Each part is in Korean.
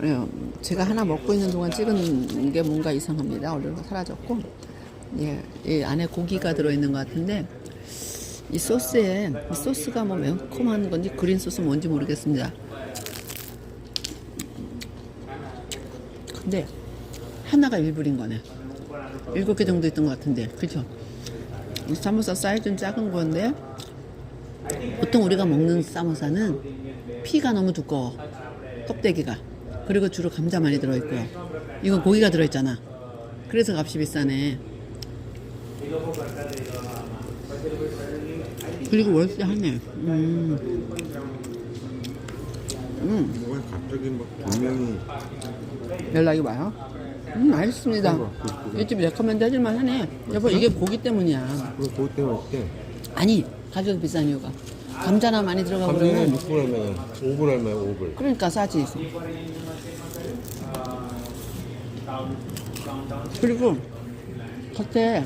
그래요. 제가 하나 먹고 있는 동안 찍은 게 뭔가 이상합니다. 얼른 사라졌고, 예, 이 안에 고기가 들어있는 것 같은데, 이 소스에, 이 소스가 뭐 매콤한 건지 그린 소스 뭔지 모르겠습니다. 근데, 하나가 일불인 거네. 일곱 개 정도 있던 것 같은데, 그죠? 이 사모사 사이즈는 작은 건데, 보통 우리가 먹는 사모사는 피가 너무 두꺼워. 껍데기가. 그리고 주로 감자 많이 들어있고요. 이건 고기가 들어있잖아. 그래서 값이 비싸네. 그리고 월세 하네. 음. 음, 왜 갑자기 막 분명히 연락이 와요? 음, 알겠습니다. 이집 레커멘드 해줄만 하네. 여보, 이게 고기 때문이야. 그거 그것 때문에 때 아니, 가격이 비싼 이유가. 감자나 많이 들어가고 감정은 그러면 6불 얼마야 5불 얼마야 5불 그러니까 싸지. 그리고 겉에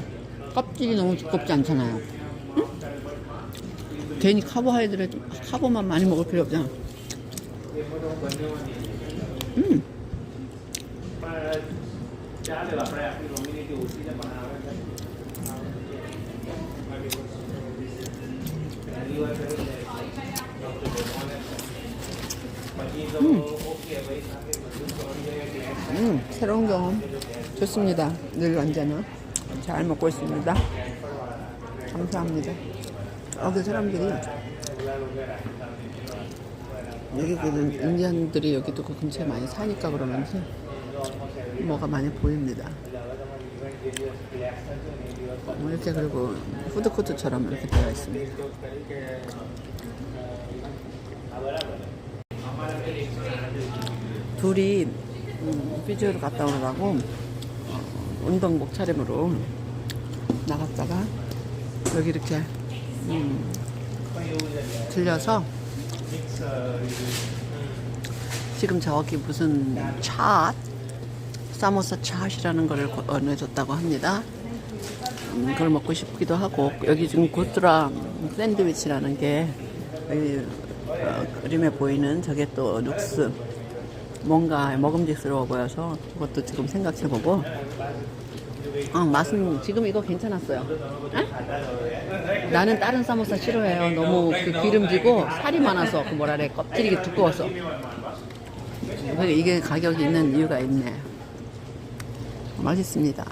껍질이 너무 두껍지 않잖아요. 응? 괜히 카보하이드레이트, 카보만 많이 먹을 필요 없잖아. 음. 음, 새로운 경험 좋습니다. 늘 언제나 잘 먹고 있습니다. 감사합니다. 여기 사람들이 여기 그 인디언들이 여기도 그 근처에 많이 사니까 그러는지 뭐가 많이 보입니다. 뭐 이렇게 그리고 푸드코트처럼 이렇게 되어 있습니다. 둘이 음, 피지오를 갔다 오느라고 어, 운동복 차림으로 나갔다가 여기 이렇게 음, 들려서 지금 저기 무슨 차 사모사 찻이라는 거를 권해줬다고 합니다. 음, 그걸 먹고 싶기도 하고 여기 지금 고트라 샌드위치라는 게 여기 어, 그림에 보이는 저게 또 룩스 뭔가 먹음직스러워 보여서 그것도 지금 생각해보고. 어, 맛은 지금 이거 괜찮았어요. 에? 나는 다른 사모사 싫어해요. 너무 그 기름지고 살이 많아서 그 뭐라 그래 껍질이 두꺼워서. 그래서 이게 가격이 있는 이유가 있네. 맛있습니다